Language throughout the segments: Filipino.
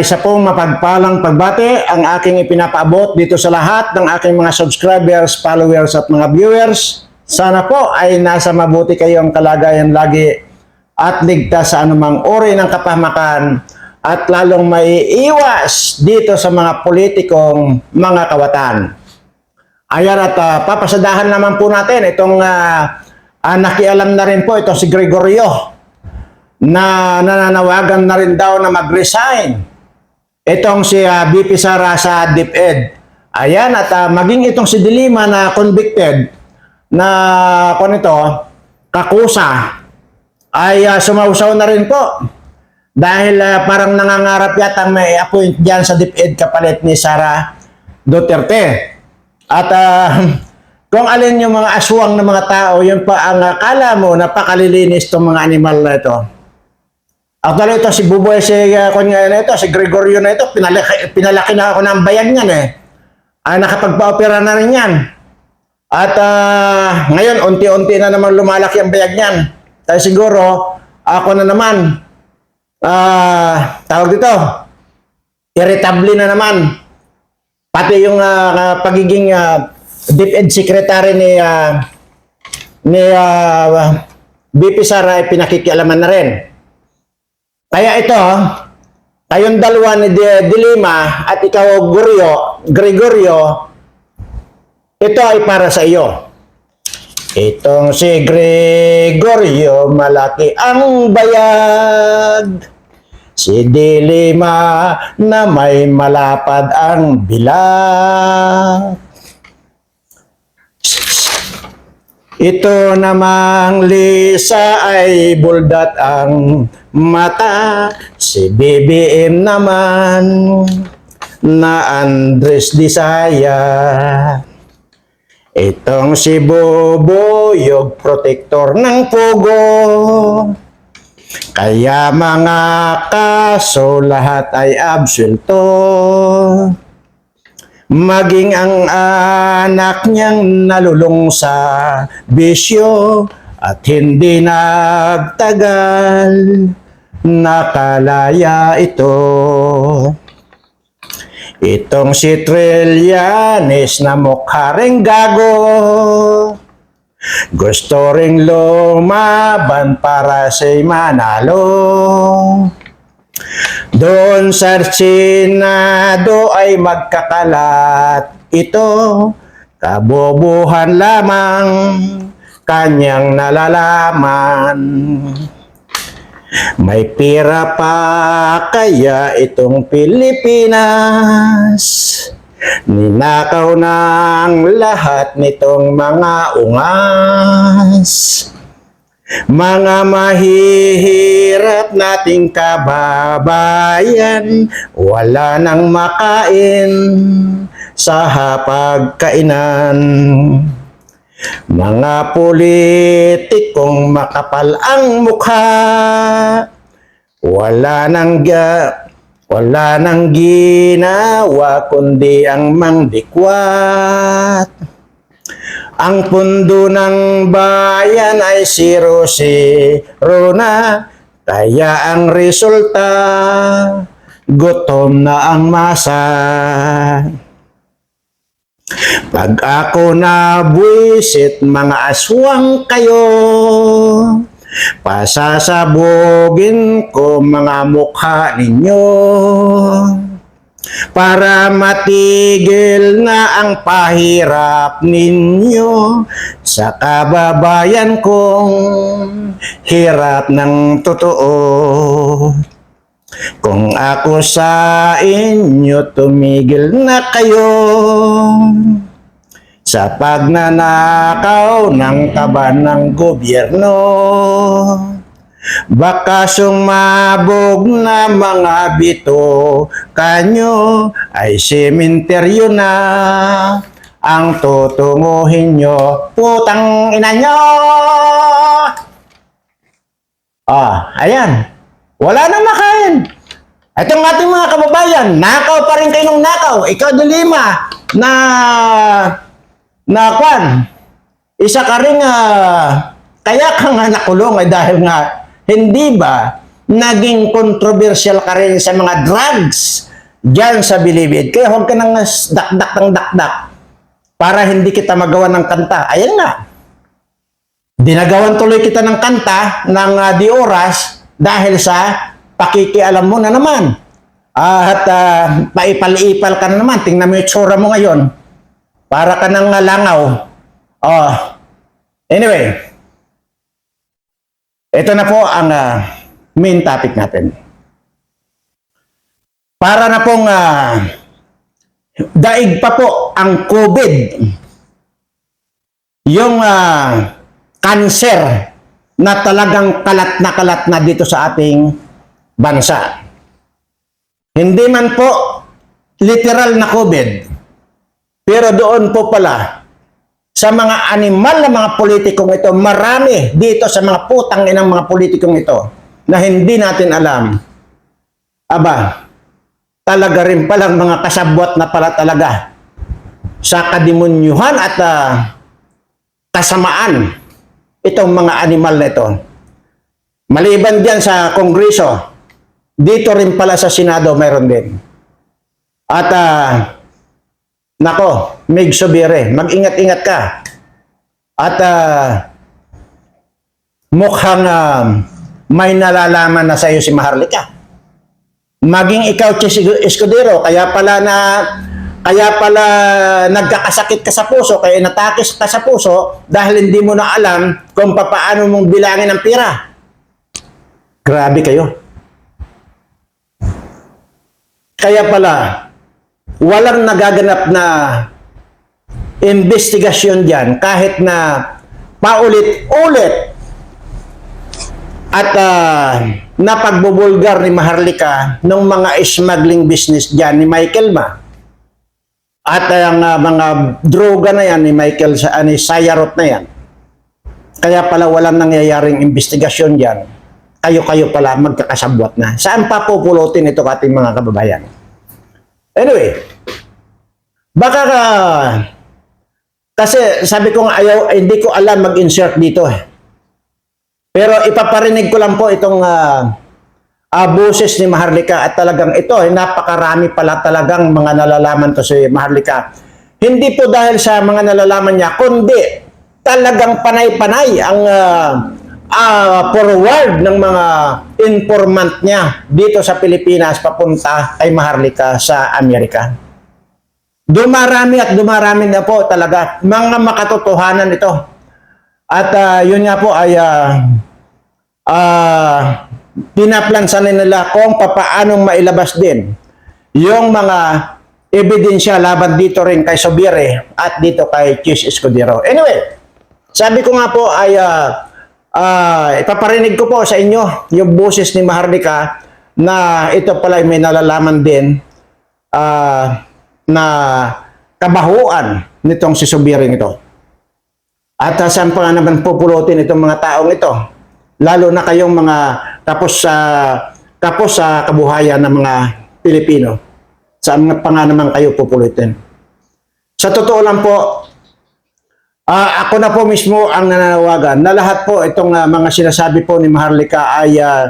isa pong mapagpalang pagbate ang aking ipinapaabot dito sa lahat ng aking mga subscribers, followers at mga viewers. Sana po ay nasa mabuti kayong kalagayan lagi at ligtas sa anumang uri ng kapahamakan at lalong may iwas dito sa mga politikong mga kawatan. Ayan at ah, papasadahan naman po natin itong uh, nakialam na rin po itong si Gregorio na nananawagan na rin daw na mag-resign. Itong si ah, BP Sara sa DepEd. Ayan, at ah, maging itong si Dilima na convicted na kung ito, kakusa, ay ah, sumausaw na rin po. Dahil ah, parang nangangarap yata may appoint dyan sa DepEd kapalit ni Sara Duterte. At ah, kung alin yung mga aswang ng mga tao, yun pa ang akala mo napakalilinis itong mga animal na ito. Actually, ito si Buboy, si, uh, kung nga na ito, si Gregorio na ito, pinalaki, pinalaki na ako ng bayan yan eh. Ah, nakapagpa-opera na rin yan. At ah, ngayon, unti-unti na naman lumalaki ang bayag niyan. Kaya siguro, ako na naman, ah, tawag dito, irritable na naman. Pati yung ah, ah, pagiging uh, DepEd Secretary ni ah, ni ah, BP Sara ay pinakikialaman na rin. Kaya ito, kayong dalawa ni De, at ikaw Gurio, Gregorio, ito ay para sa iyo. Itong si Gregorio, malaki ang bayag. Si Dilima na may malapad ang bilang. Ito namang Lisa ay buldat ang mata. Si BBM naman na Andres Disaya. Itong si Bobo, yung protector ng Pogo. Kaya mga kaso lahat ay absulto. Maging ang anak niyang nalulong sa bisyo at hindi nagtagal, nakalaya ito. Itong si Trillanes na mukha ring gago, gusto ring lumaban para sa'y manalo. Doon sa Senado ay magkakalat ito, kabobohan lamang kanyang nalalaman. May pira pa kaya itong Pilipinas. Ninakaw ng lahat nitong mga ungas. Mga mahihirap nating kababayan, wala nang makain sa hapagkainan. Mga politikong makapal ang mukha, wala nang ga, wala nang ginawa kundi ang mangdikwat. Ang pundo ng bayan ay zero-zero na, kaya ang resulta, gutom na ang masa. Pag ako na buwisit, mga aswang kayo, pasasabugin ko mga mukha ninyo. Para matigil na ang pahirap ninyo sa kababayan kong hirap ng totoo. Kung ako sa inyo, tumigil na kayo sa pagnanakaw ng kaban ng gobyerno. Baka sumabog na mga bito kanyo ay sementeryo na ang tutunguhin nyo. Putang ina nyo! Ah, ayan. Wala nang makain. Itong ating mga kababayan, nakaw pa rin kayo ng nakaw. Ikaw, Dilima, na na kwan. Isa ka rin, ah, kaya ka nga nakulong ay dahil nga hindi ba naging controversial ka rin sa mga drugs dyan sa Bilibid. Kaya huwag ka nang dakdak ng dakdak para hindi kita magawa ng kanta. Ayan nga. Dinagawan tuloy kita ng kanta ng ah, di oras dahil sa pakikialam mo na naman. Ah, at ah, paipal-ipal ka na naman. Tingnan mo yung tsura mo ngayon. Para ka ng langaw. Oh. Anyway. Ito na po ang ah, main topic natin. Para na pong ah, daig pa po ang COVID. Yung ah, cancer na talagang kalat na kalat na dito sa ating bansa. Hindi man po literal na COVID, pero doon po pala sa mga animal na mga politikong ito, marami dito sa mga putang inang mga politikong ito na hindi natin alam. Aba, talaga rin palang mga kasabwat na pala talaga sa kademonyuhan at ah, kasamaan itong mga animal na ito. Maliban diyan sa Kongreso, dito rin pala sa Senado mayroon din. At ah, nako, Mig Subire, mag-ingat-ingat ka. At ah, mukhang ah, may nalalaman na sa iyo si Maharlika. Maging ikaw, Chis Escudero, kaya pala na kaya pala nagkakasakit ka sa puso, kaya natakis ka sa puso dahil hindi mo na alam kung paano mong bilangin ang pira. Grabe kayo. Kaya pala, walang nagaganap na investigasyon dyan kahit na paulit-ulit at uh, napagbubulgar ni Maharlika ng mga smuggling business dyan ni Michael Ma. At ang uh, mga droga na yan ni Michael sa uh, ni Sayarot na yan. Kaya pala walang nangyayaring investigasyon diyan. Kayo-kayo pala magkakasabwat na. Saan pa pupulutin ito ating mga kababayan? Anyway, baka ka, kasi sabi ko nga ayaw, eh, hindi ko alam mag-insert dito eh. Pero ipaparinig ko lang po itong uh, uh, boses ni Maharlika at talagang ito, eh, napakarami pala talagang mga nalalaman to si Maharlika. Hindi po dahil sa mga nalalaman niya, kundi talagang panay-panay ang uh, uh, forward ng mga informant niya dito sa Pilipinas papunta kay Maharlika sa Amerika. Dumarami at dumarami na po talaga mga makatotohanan ito. At uh, yun nga po ay uh, uh, pinaplansan nila kung papaanong mailabas din yung mga ebidensya laban dito rin kay Sobire at dito kay Chis Escudero. Anyway, sabi ko nga po ay uh, uh, ipaparinig ko po sa inyo yung boses ni Mahardika na ito pala ay may nalalaman din uh, na kabahuan nitong si Subiring ito. At uh, saan pa nga naman pupulutin itong mga taong ito? Lalo na kayong mga tapos sa tapos sa kabuhayan ng mga Pilipino. Saan pa nga naman kayo pupulutin? Sa totoo lang po, uh, ako na po mismo ang nananawagan na lahat po itong uh, mga sinasabi po ni Maharlika ay uh,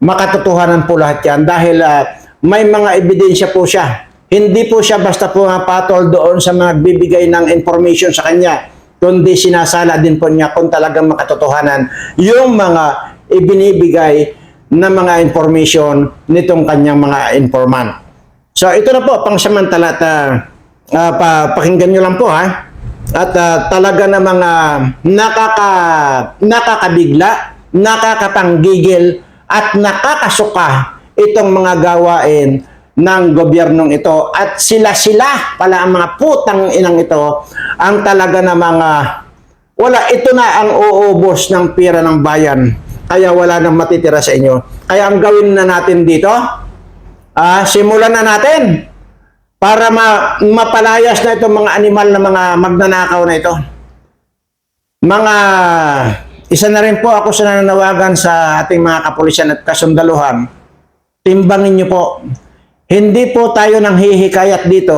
makatotohanan po lahat yan dahil uh, may mga ebidensya po siya. Hindi po siya basta po patol doon sa mga bibigay ng information sa kanya, kundi sinasala din po niya kung talagang makatotohanan yung mga ibinibigay na mga information nitong kanyang mga informant. So ito na po, pang samantala at uh, pa, pakinggan nyo lang po ha. At uh, talaga na mga nakaka, nakakabigla, nakakapanggigil at nakakasuka itong mga gawain ng gobyernong ito at sila-sila pala ang mga putang inang ito ang talaga na mga wala ito na ang uubos ng pira ng bayan kaya wala nang matitira sa inyo kaya ang gawin na natin dito uh, simulan na natin para ma mapalayas na itong mga animal na mga magnanakaw na ito. Mga isa na rin po ako sa nananawagan sa ating mga kapulisan at kasundaluhan. Timbangin niyo po. Hindi po tayo nang hihikayat dito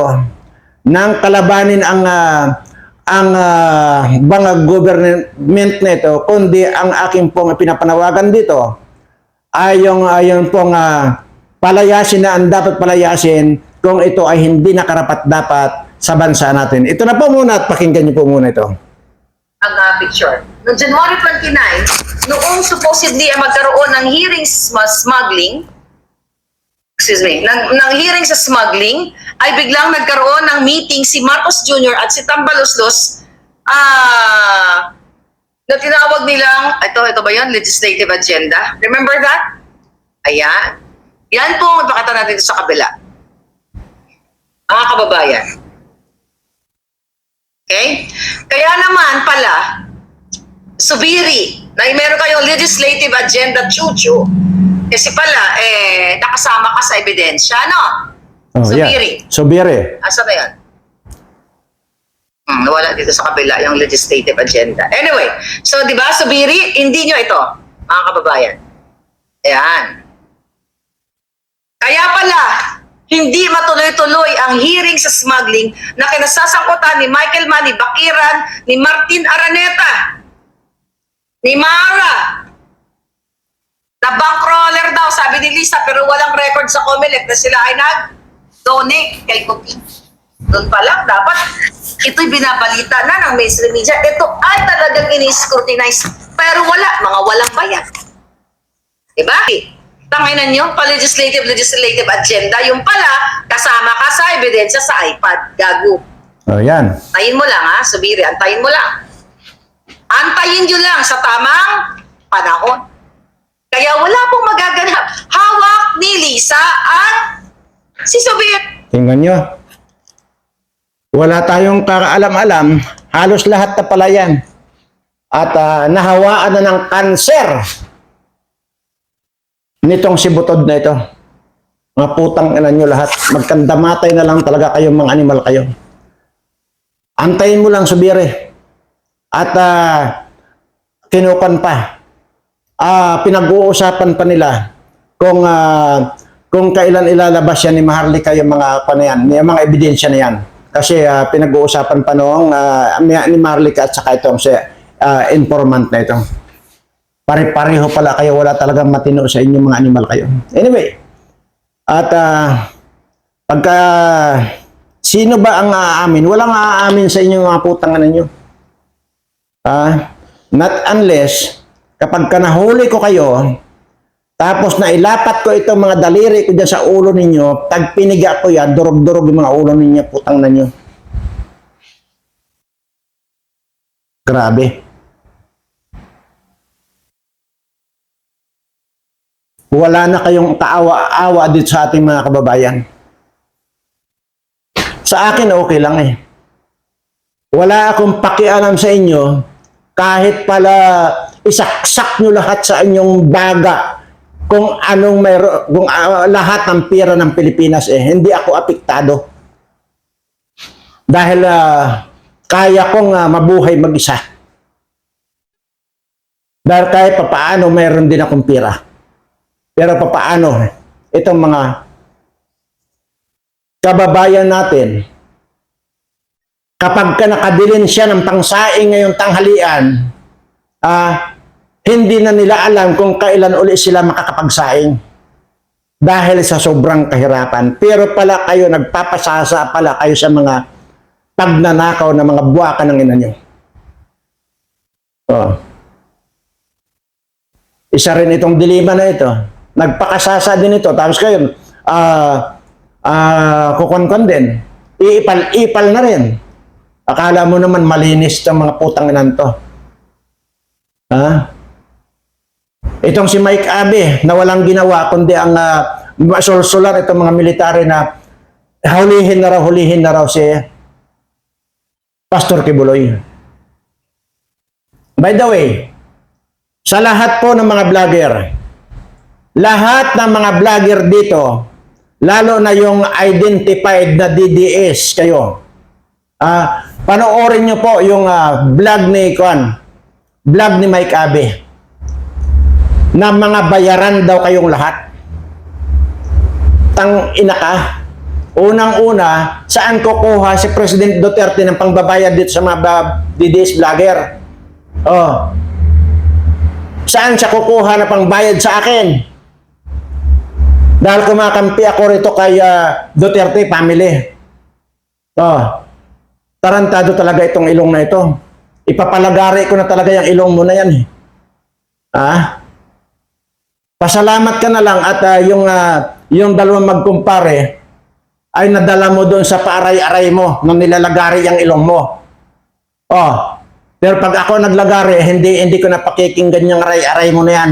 nang kalabanin ang uh, ang uh, bangag government nito, kundi ang aking pong pinapanawagan dito ay yung, ay yung pong ah, palayasin na ang dapat palayasin kung ito ay hindi nakarapat dapat sa bansa natin. Ito na po muna at pakinggan niyo po muna ito. ang uh, picture. Noong January 29, noong supposedly ay magkaroon ng hearing sa smuggling, excuse me, ng, ng hearing sa smuggling, ay biglang nagkaroon ng meeting si Marcos Jr. at si Tambaloslos ah na tinawag nilang, ito, ito ba yun? Legislative agenda. Remember that? Ayan. Yan po ang ipakita natin sa kabila. Mga kababayan. Okay? Kaya naman pala, subiri, na meron kayong legislative agenda, chuchu, kasi pala, eh, nakasama ka sa ebidensya, no? Oh, Subiri. Yan. Subiri. Asa ba yan? Hmm, wala dito sa kabila yung legislative agenda. Anyway, so di ba, subiri, hindi nyo ito, mga kababayan. Ayan. Kaya pala, hindi matuloy-tuloy ang hearing sa smuggling na kinasasangkutan ni Michael Manny Bakiran, ni Martin Araneta, ni Mara, na bankroller daw, sabi ni Lisa, pero walang record sa COMELEC na sila ay nag-donate kay Cookie. Doon pa lang, dapat ito'y binabalita na ng mainstream media. Ito ay talagang ini-scrutinize. Pero wala, mga walang bayan. Diba? Tanginan nyo, pa-legislative, legislative agenda, yung pala, kasama ka sa ebidensya sa iPad. Gago. Oh, yan. Antayin mo lang ha, subiri, antayin mo lang. Antayin nyo lang sa tamang panahon. Kaya wala pong magaganap. Hawak ni Lisa ang si Subir. Tingnan nyo. Wala tayong kakaalam-alam. Halos lahat na pala yan. At ah, nahawaan na ng kanser nitong si Butod na ito. Mga putang ina nyo lahat. Magkandamatay na lang talaga kayong mga animal kayo. Antayin mo lang, Subire. At ah, kinukan pa. Ah, pinag-uusapan pa nila kung ah, kung kailan ilalabas yan ni Maharlika yung mga ano yan, yung mga ebidensya na yan. Kasi ah, pinag-uusapan pa noong ah, ni ni Maharlika at saka itong si ah, informant na ito. Pare-pareho pala kayo, wala talagang matino sa inyong mga animal kayo. Anyway, at ah, pagka sino ba ang aamin? Walang aamin sa inyong mga putang ano nyo. Ah, not unless kapag ka ko kayo, tapos na ilapat ko itong mga daliri ko dyan sa ulo ninyo, pag piniga ko yan, durog-durog yung mga ulo ninyo, putang na nyo. Grabe. Wala na kayong kaawa-awa dito sa ating mga kababayan. Sa akin, okay lang eh. Wala akong pakialam sa inyo kahit pala isaksak nyo lahat sa inyong baga kung anong mayro, kung ah, lahat ng pera ng Pilipinas eh, hindi ako apektado. Dahil ah, kaya kong ah, mabuhay mag-isa. Dahil kahit papaano mayroon din akong pera. Pero papaano itong mga kababayan natin kapag ka nakadilin siya ng pangsaing ngayong tanghalian, ah, hindi na nila alam kung kailan uli sila makakapagsaing. Dahil sa sobrang kahirapan. Pero pala kayo, nagpapasasa pala kayo sa mga pagnanakaw na mga buwaka ng ina nyo. Oh. Isa rin itong dilema na ito. Nagpakasasa din ito. Tapos kayo, ah, ah, kukonkon din. Iipal-ipal na rin. Akala mo naman malinis itong mga putang inan to. Ha? Itong si Mike Abe na walang ginawa kundi ang uh, masulsulan itong mga military na hulihin na raw, hulihin na raw si Pastor Kibuloy. By the way, sa lahat po ng mga vlogger, lahat ng mga vlogger dito, lalo na yung identified na DDS kayo, ah, panoorin nyo po yung ah, vlog ni Kwan, vlog ni Mike Abe, na mga bayaran daw kayong lahat. Tang ina ka. Unang-una, saan kukuha si President Duterte ng pangbabayad dito sa mga DDS vlogger? Oh. Saan siya kukuha na pangbayad sa akin? Dahil kumakampi ako rito kay ah, Duterte family. Oh, tarantado talaga itong ilong na ito. Ipapalagari ko na talaga yung ilong mo na yan eh. Ah? Pasalamat ka na lang at ah, yung ah, yung dalawang magkumpare ay nadala mo doon sa paaray-aray mo nung nilalagari yung ilong mo. Oh. Pero pag ako naglagari, hindi hindi ko na pakikinggan yung aray-aray mo na yan.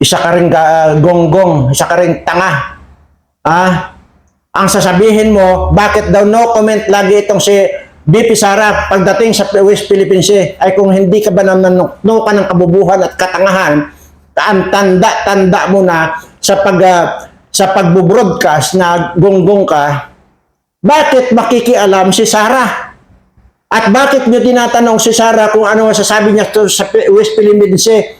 Isa ka rin ka, ah, gonggong, isa ka rin tanga. Ah? Ang sasabihin mo, bakit daw no comment lagi itong si BP Sara pagdating sa West Philippine Sea ay kung hindi ka ba naman ka ng kabubuhan at katangahan, taan tanda tanda mo na sa pag ah, sa pagbo-broadcast na gonggong ka, bakit makikialam si Sara? At bakit nyo tinatanong si Sara kung ano ang sasabi niya to sa West Philippine Sea?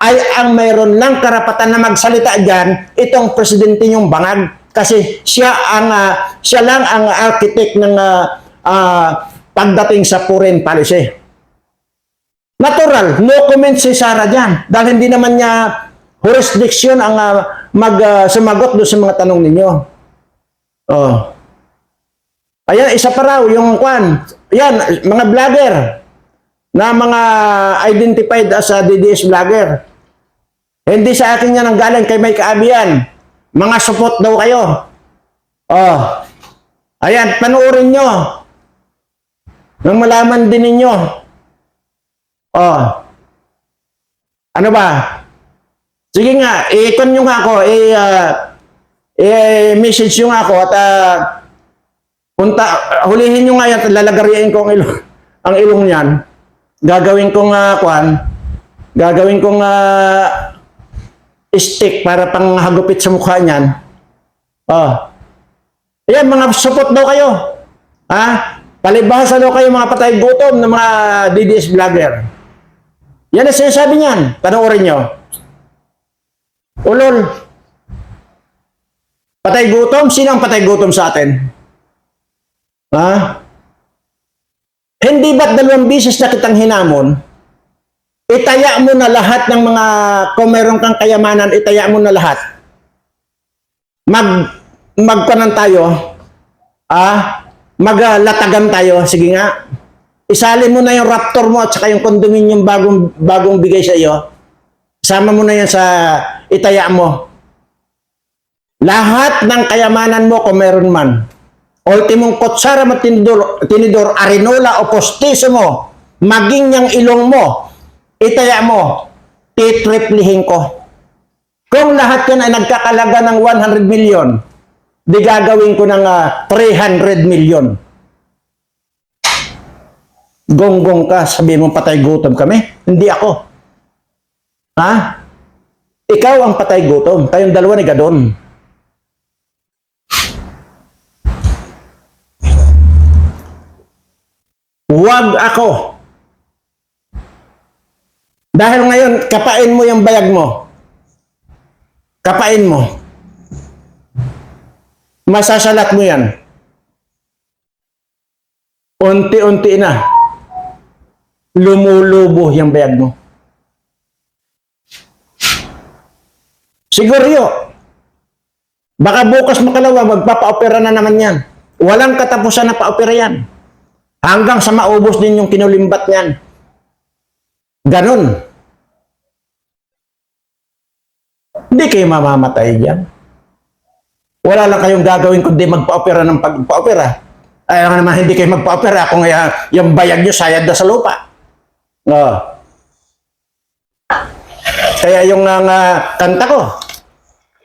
Ay ang mayroon lang karapatan na magsalita diyan itong presidente yung bangag kasi siya ang ah, siya lang ang architect ng ah, ah, pagdating sa foreign policy. Natural, no comment si Sara diyan dahil hindi naman niya jurisdiction ang ah, mag sumagot doon sa mga tanong ninyo. Oh. Ayan, isa pa raw yung kwan. Yan, mga vlogger na mga identified as a DDS vlogger. Hindi sa akin yan ang galing kay Mike Abian. Mga support daw kayo. Oh. Ayan, panuorin nyo. Nang malaman din ninyo. Oh. Ano ba? Sige nga, i-con nyo nga ako, i- ah, i-message nyo nga ako at ah, punta, hulihin nyo nga yan, lalagariin ko ang ilong, ang ilong niyan. Gagawin kong uh, kwan, gagawin kong ah, stick para pang hagupit sa mukha niyan. Oh. Ayan, mga support daw kayo. Ha? Palibhasa daw kayo mga patay gutom ng mga DDS vlogger. Yan ang sinasabi niyan. Panoorin nyo. Ulol. Patay gutom? Sino ang patay gutom sa atin? Ha? Hindi ba't dalawang bisis na kitang hinamon? Itaya mo na lahat ng mga, kung meron kang kayamanan, itaya mo na lahat. Mag, magkanan tayo, ah, maglatagan tayo, sige nga. Isali mo na yung raptor mo at saka yung condominium bagong, bagong bigay sa iyo. Sama mo na yan sa itaya mo. Lahat ng kayamanan mo kung meron man. Ultimong kutsara mo tinidor, tinidor arenola o postiso mo, maging yung ilong mo, itaya mo, titriplihin ko. Kung lahat yan ay nagkakalaga ng 100 million, di gagawin ko ng ah, 300 million. Gonggong ka, sabi mo patay gutom kami. Hindi ako. Ha? Ikaw ang patay gutom. Kayong dalawa ni Gadon. Huwag ako. Dahil ngayon, kapain mo yung bayag mo. Kapain mo. Masasalat mo yan. Unti-unti na. Lumulubo yung bayag mo. Siguro. Baka bukas makalawa, magpapa-opera na naman yan. Walang katapusan na pa-opera yan. Hanggang sa maubos din yung kinulimbat niyan. Ganon. Hindi kayo mamamatay diyan. Wala lang kayong gagawin kundi magpa-opera ng pagpa-opera. Ay nga naman hindi kayo magpa-opera kung uh, yung bayag nyo sayad na sa lupa. Oh. Kaya yung uh, kanta ko.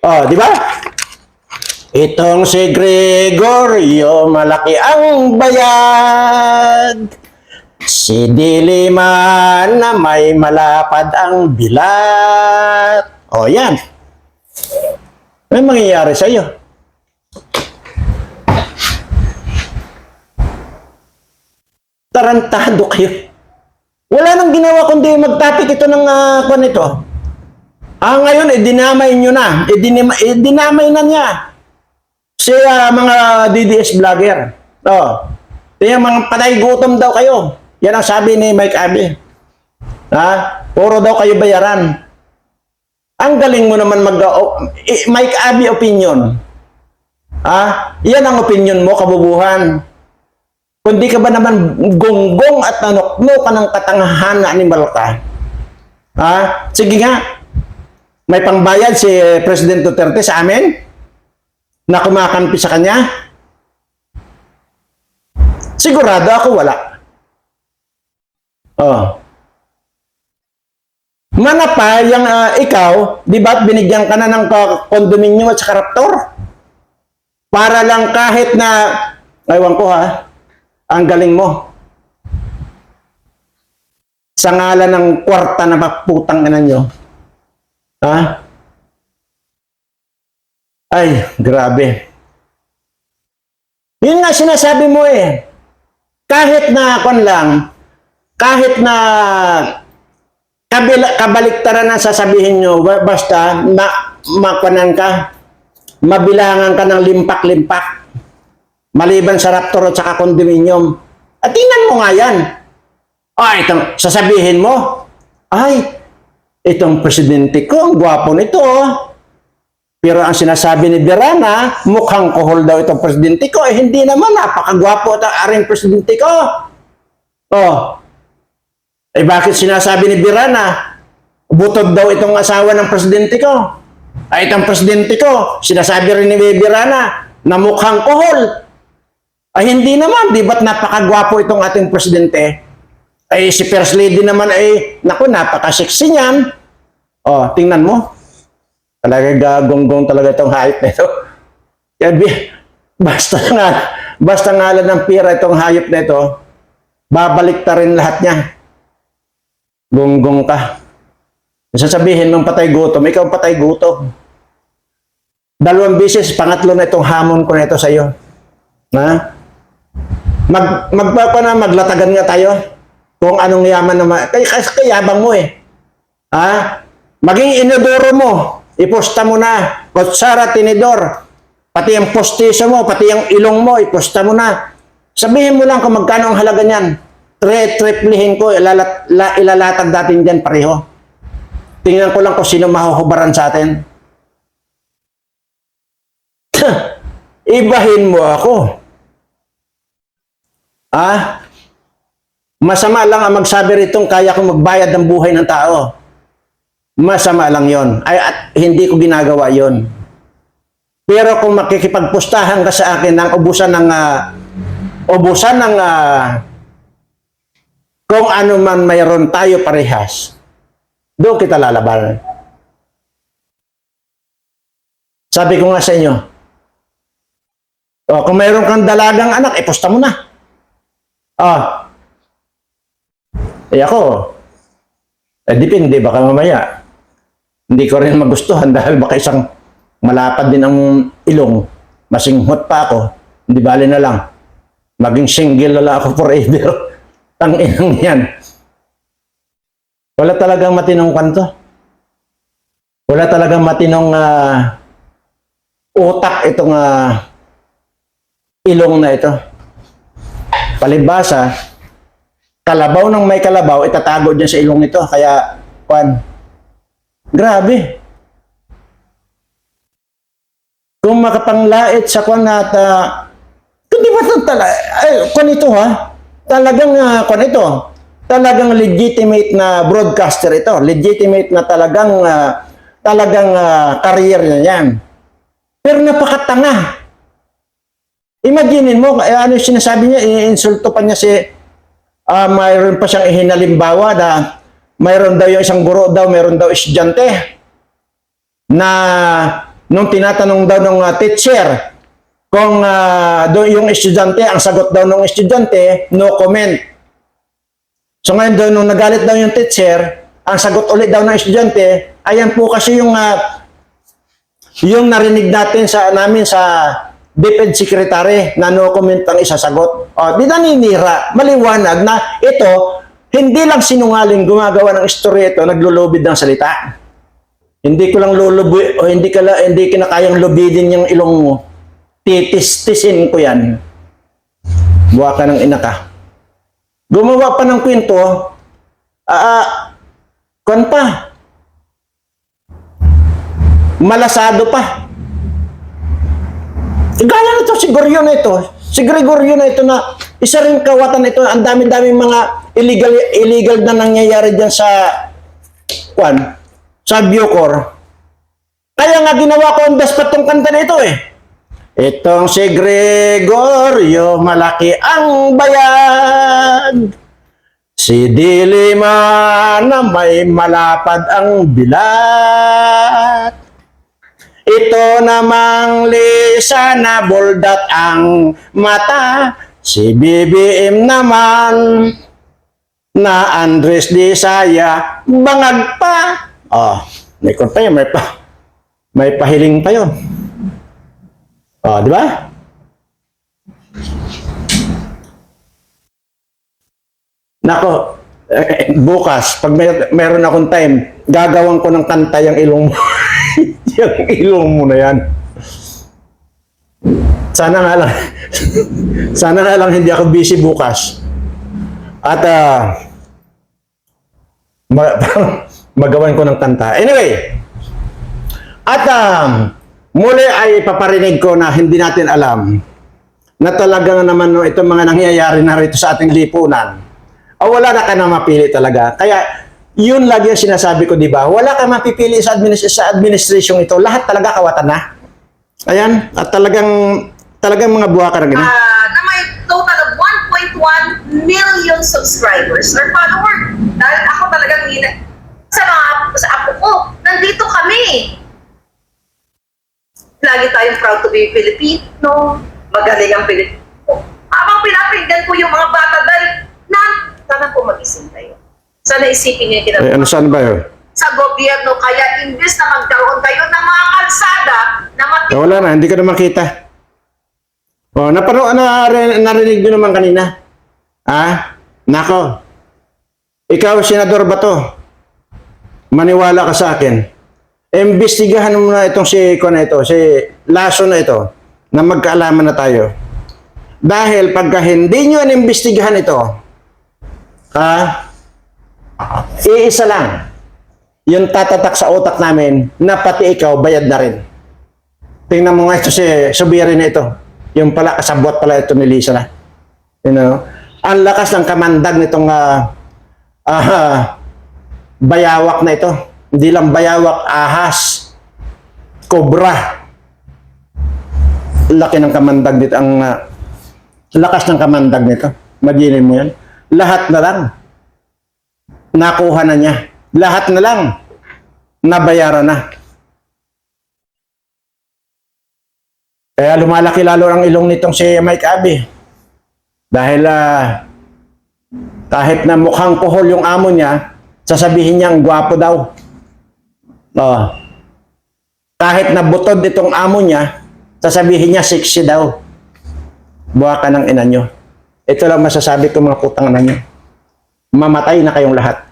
Oh, di ba? Itong si Gregorio, malaki ang bayag. Si Diliman na may malapad ang bilat. O yan. May mangyayari sa iyo. Tarantado kayo. Wala nang ginawa kundi magtapik ito ng uh, kwan ito. Ah, ngayon, eh, dinamay nyo na. Eh, dinima, eh, dinamay na niya si ah, mga DDS vlogger. Oh. Yung mga patay gutom daw kayo. Yan ang sabi ni Mike Abe. Ha? Puro daw kayo bayaran. Ang galing mo naman mag i- may abi opinion. Ah, yan ang opinion mo, kabubuhan. Kundi ka ba naman gonggong at nanokno ka ng katangahan na animal ka? Ah, sige nga. May pangbayad si President Duterte sa amin na kumakampi sa kanya? Sigurado ako wala. Oh. Mana pa yung ah, ikaw, di ba binigyan ka na ng kondominyo at sa raptor? Para lang kahit na, aywan ko ha, ang galing mo. Sa ngalan ng kwarta na maputang ina nyo. Ha? Ay, grabe. Yun nga sinasabi mo eh. Kahit na kon lang, kahit na kabila, kabaliktaran ang sasabihin nyo, ba- basta ma, makunan ka, mabilangan ka ng limpak-limpak, maliban sa raptor at saka condominium. At tingnan mo nga yan. Ay, itong, sasabihin mo, ay, itong presidente ko, ang gwapo nito. oh. Pero ang sinasabi ni Verana, mukhang kohol daw itong presidente ko. Eh, hindi naman, napakagwapo ito aring presidente ko. Oh. Eh, bakit sinasabi ni Verana, butod daw itong asawa ng presidente ko? Ay, itong presidente ko, sinasabi rin ni Verana, na mukhang kohol. Ay, hindi naman, di ba't napakagwapo itong ating presidente? Ay, si First Lady naman ay, naku, napaka-sexy niyan. Oh, tingnan mo. Talaga gagonggong talaga itong hayop na ito. Basta nga, basta ngalan ng pira itong hayop na ito, babalik ta rin lahat niya. Gonggong ka. Sasabihin mong patay gutom, ikaw patay gutom. Dalawang bisis, pangatlo na itong hamon ko na ito sa iyo. Na? Mag, magpapa na, maglatagan nga tayo. Kung anong yaman naman. Kaya, kasi kayabang mo eh. Ha? Maging inodoro mo. Iposta mo na. Kutsara, tinidor. Pati ang postiso mo, pati ang ilong mo, iposta mo na. Sabihin mo lang kung magkano ang halaga niyan. Tre, triplihin ko, ilalat, la, ilalatag natin dyan pareho. Tingnan ko lang kung sino mahuhubaran sa atin. Ibahin mo ako. Ah? Masama lang ang magsabi ritong kaya kong magbayad ng buhay ng tao. Masama lang yon. Ay, at hindi ko ginagawa yon. Pero kung makikipagpustahan ka sa akin ng ubusan ng ah, ubusan ng ah, kung ano man mayroon tayo parehas, doon kita lalaban. Sabi ko nga sa inyo, oh, kung mayroon kang dalagang anak, iposta mo na. Ah, eh ako, eh depende, baka mamaya, hindi ko rin magustuhan dahil baka isang malapad din ang ilong, masinghot pa ako, hindi bali na lang. Maging single na ako forever. Ang inang yan. Wala talagang matinong kanto. Wala talagang matinong ah, utak itong ah, ilong na ito. Palibasa, kalabaw ng may kalabaw, itatago dyan sa ilong nito. Kaya, kwan, grabe. Kung makapanglait sa kwan at, uh, hindi ba ito tala, ay, kwan ito ha, talagang, uh, kwan ito, talagang legitimate na broadcaster ito, legitimate na talagang, ah, talagang ah, career niya yan. Pero napakatanga. Imaginin mo, eh, ano sinasabi niya, iinsulto pa niya si, ah mayroon pa siyang ihinalimbawa na mayroon daw yung isang guro daw, mayroon daw estudyante na nung tinatanong daw ng ah, teacher kung ah, do yung estudyante, ang sagot daw ng estudyante, no comment. So ngayon daw, nung nagalit daw yung teacher, ang sagot ulit daw ng estudyante, ayan po kasi yung ah, yung narinig natin sa namin sa DepEd Secretary na no comment ang isasagot. O, di naninira. Maliwanag na ito, hindi lang sinungaling gumagawa ng istorya ito, naglulubid ng salita. Hindi ko lang lulubi, o hindi ka hindi kinakayang lubidin yung ilong mo. Titis-tisin ko yan. Buwa ka ng ina ka. Gumawa pa ng kwento, ah, uh, kwan pa, malasado pa. Gaya nito si Goryo na ito. Si Gregorio na ito na isa rin kawatan ito. Ang dami-daming mga illegal illegal na nangyayari diyan sa kwan sa Bucor. Kaya nga ginawa ko ang daspat tong kanta na ito eh. Itong si Gregorio, malaki ang bayag. Si Dilima na may malapad ang bilat. Ito namang Lisa na buldat ang mata. Si BBM naman na Andres Disaya bangag pa. Oh, may kon pa yun, may pa. May pahiling pa yun. Oh, di ba? Nako, eh, bukas, pag may, meron akong time, gagawan ko ng kanta yung ilong mo. yung ilong mo na yan. Sana nga lang, sana nga lang hindi ako busy bukas. At, ah, ma- magawan ko ng kanta. Anyway, at um, muli ay paparinig ko na hindi natin alam na talaga naman no, itong mga nangyayari na rito sa ating lipunan. O wala na ka na mapili talaga. Kaya yun lagi ang sinasabi ko, di ba? Wala ka mapipili sa, administ- sa administration ito. Lahat talaga kawatan na. Ayan. At talagang talagang mga buha ka na ganyan. ah, na may total of 1.1 million subscribers or follower. Dahil ako talagang sa mga sa apo ko, nandito kami. Lagi tayong proud to be Filipino, magaling ang Pilipino. Habang pinapinggan ko yung mga bata dahil na, sana po mag-isip tayo. Sana isipin niyo yung ginagawa ano saan ba yun? sa gobyerno. Kaya imbes na magkaroon kayo ng mga kalsada na mati Eh, wala na, hindi ko na makita. Oh, napano, na, narinig nyo naman kanina. Ah, nako. Ikaw, senador ba to? Maniwala ka sa akin. Imbestigahan mo na itong si, ko na ito, si Lasso na ito, na magkaalaman na tayo. Dahil pagka hindi nyo inimbestigahan ito, ha, iisa lang, yung tatatak sa utak namin na pati ikaw bayad na rin. Tingnan mo nga ito si Subiri na ito. Yung pala, kasabot pala ito ni Lisa na. You know? Ang lakas ng kamandag nitong ah, ah, bayawak na ito. Hindi lang bayawak, ahas, kobra. Laki ng kamandag nito. Ang ah, lakas ng kamandag nito. Imaginin mo yan. Lahat na lang. Nakuha na niya. Lahat na lang. Nabayaran na. Kaya lumalaki lalo ang ilong nitong si Mike Abe. Dahil ah, kahit na mukhang kuhol yung amo niya, sasabihin niya ang gwapo daw. Oh. Kahit na butod itong amo niya, sasabihin niya sexy daw. Buha ka ng ina nyo. Ito lang masasabi ko mga putang ina nyo. Mamatay na kayong lahat.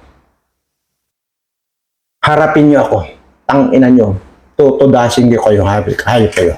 Harapin niyo ako. Tang ina nyo. Tutudasin ko kayo. Hayop kayo.